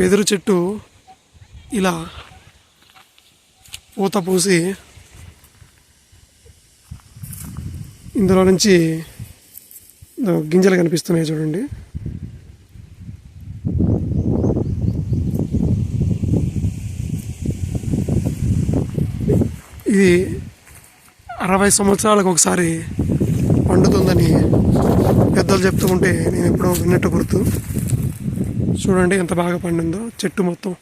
వెదురు చెట్టు ఇలా పూత పూసి ఇందులో నుంచి గింజలు కనిపిస్తున్నాయి చూడండి. ఇది అరవై సంవత్సరాలకు ఒకసారి పండుతుందని పెద్దలు చెప్తూ ఉంటే నేను ఎప్పుడో విన్నట్టు గుర్తు. చూడండి ఎంత బాగా పండిందో. చెట్టు మొత్తం.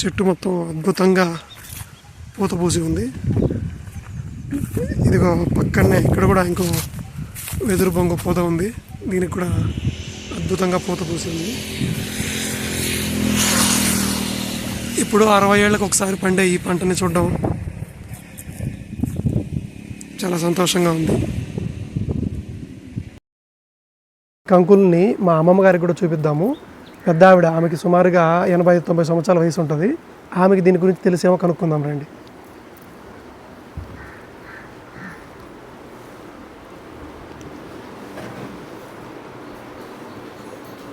చెట్టు మొత్తం అద్భుతంగా పూత పూసి ఉంది. ఇదిగో పక్కనే ఇక్కడ కూడా ఇంకో వెదురు బొంగు పూత ఉంది. దీనికి కూడా అద్భుతంగా పూత పూసింది ఇప్పుడు అరవై ఏళ్ళకు ఒకసారి పండే ఈ పంటని చూడడం చాలా సంతోషంగా ఉంది. కంకుల్ని మా అమ్మమ్మ గారికి కూడా చూపిద్దాము. పెద్ద ఆవిడ ఆమెకి సుమారుగా ఎనభై తొంభై సంవత్సరాల వయసు ఉంటుంది. ఆమెకి దీని గురించి తెలిసేమో కనుక్కుందాం రండి.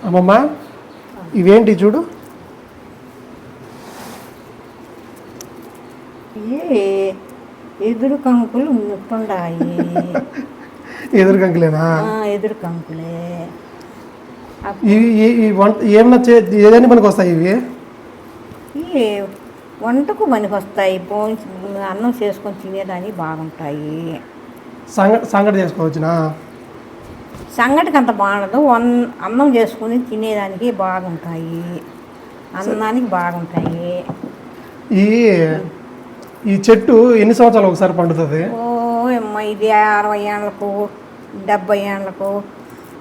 అమ్మమ్మ ఇవేంటి చూడు? ఎదురు కంకులు ముట్టుండాయి ఎదురు కంకులేనా ఎదురు కంకులే ఇవి ఏమన్నా ఏదైనా మనకు వస్తాయి ఇవి? ఈ వంటకు పనికొస్తాయి. పోయి అన్నం చేసుకొని తినేదానికి బాగుంటాయి. సంగ సంగటి చేసుకోవచ్చునా? సంగటికి అంత బాగుండదు. వన్ అన్నం చేసుకుని తినేదానికి బాగుంటాయి. అన్నానికి బాగుంటాయి. ఈ ఈ చెట్టు ఎన్ని సంవత్సరాలు ఒకసారి పండుతుంది? ఓ ఇది అరవై ఏళ్ళకు డెబ్బై ఏళ్ళకు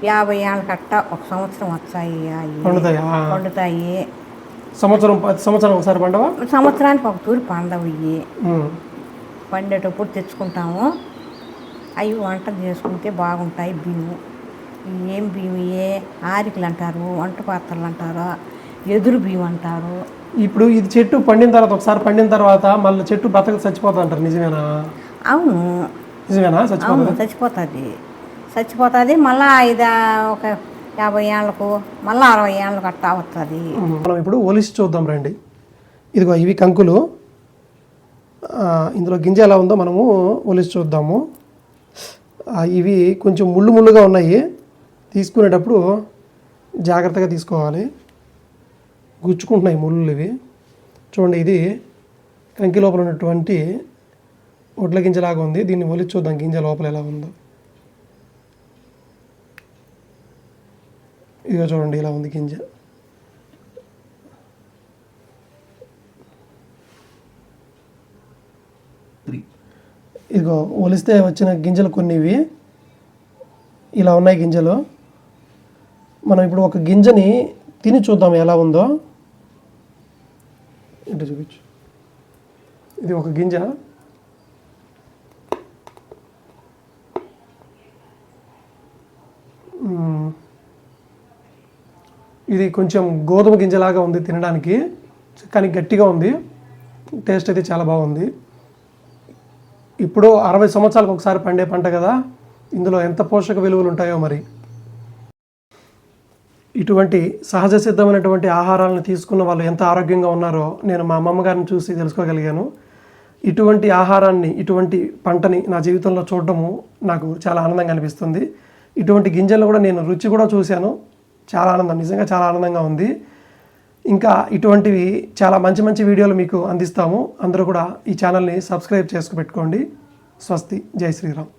యాభై ఏళ్ళకి అట్ట ఒక సంవత్సరం వచ్చాయి అవి పండుతాయా? సంవత్సరం సంవత్సరం ఒకసారి పండవా? సంవత్సరానికి ఒక తూరి పండవు ఇవి. పండేటప్పుడు తెచ్చుకుంటాము. అవి వంట చేసుకుంటే బాగుంటాయి బియ్యం. ఏం బియ్యం ఏ ఆరికలు అంటారు వంట పాత్రలు అంటారు? ఎదురు బియ్యం అంటారు. ఇప్పుడు ఇది చెట్టు పండిన తర్వాత ఒకసారి పండిన తర్వాత మళ్ళీ చెట్టు బతక చచ్చిపోతా అంటారు నిజమేనా? అవును. నిజమేనా అవును చచ్చిపోతుంది? చచ్చిపోతుంది. మళ్ళా ఐదు ఒక యాభై ఏళ్ళకు మళ్ళీ అరవై ఏళ్ళకు అట్టా వస్తుంది మనం ఇప్పుడు ఒలిసి చూద్దాం రండి. ఇదిగో ఇవి కంకులు. ఇందులో గింజ ఎలా ఉందో మనము ఒలిసి చూద్దాము. ఇవి కొంచెం ముళ్ళు ముళ్ళుగా ఉన్నాయి. తీసుకునేటప్పుడు జాగ్రత్తగా తీసుకోవాలి. గుచ్చుకుంటున్నాయి ముళ్ళు ఇవి. చూడండి ఇది కంకి లోపల ఉన్నటువంటి ఒడ్ల గింజలాగా ఉంది. దీన్ని ఒలిచి చూద్దాం. గింజ లోపల ఎలా ఉందో. ఇదిగో చూడండి ఇలా ఉంది గింజ. ఇదిగో ఒలిస్తే వచ్చిన గింజలు కొన్ని ఇవి ఇలా ఉన్నాయి గింజలు. మనం ఇప్పుడు ఒక గింజని తిని చూద్దాం ఎలా ఉందో. ఇటు చూపించు. ఇది ఒక గింజ. ఇది కొంచెం గోధుమ గింజలాగా ఉంది తినడానికి కానీ గట్టిగా ఉంది. టేస్ట్ అయితే చాలా బాగుంది. ఇప్పుడు అరవై సంవత్సరాలకు ఒకసారి పండే పంట కదా ఇందులో ఎంత పోషక విలువలు ఉంటాయో మరి. ఇటువంటి సహజ సిద్ధమైనటువంటి ఆహారాలను తీసుకున్న వాళ్ళు ఎంత ఆరోగ్యంగా ఉన్నారో నేను మా అమ్మమ్మగారిని చూసి తెలుసుకోగలిగాను. ఇటువంటి ఆహారాన్ని ఇటువంటి పంటని నా జీవితంలో చూడడము నాకు చాలా ఆనందంగా అనిపిస్తుంది. ఇటువంటి గింజలు కూడా నేను రుచి కూడా చూశాను. చాలా ఆనందం. నిజంగా చాలా ఆనందంగా ఉంది. ఇంకా ఇటువంటివి చాలా మంచి మంచి వీడియోలు మీకు అందిస్తాము. అందరూ కూడా ఈ ఛానల్ని సబ్స్క్రైబ్ చేసుకు పెట్టుకోండి. స్వస్తి. జై శ్రీరామ్.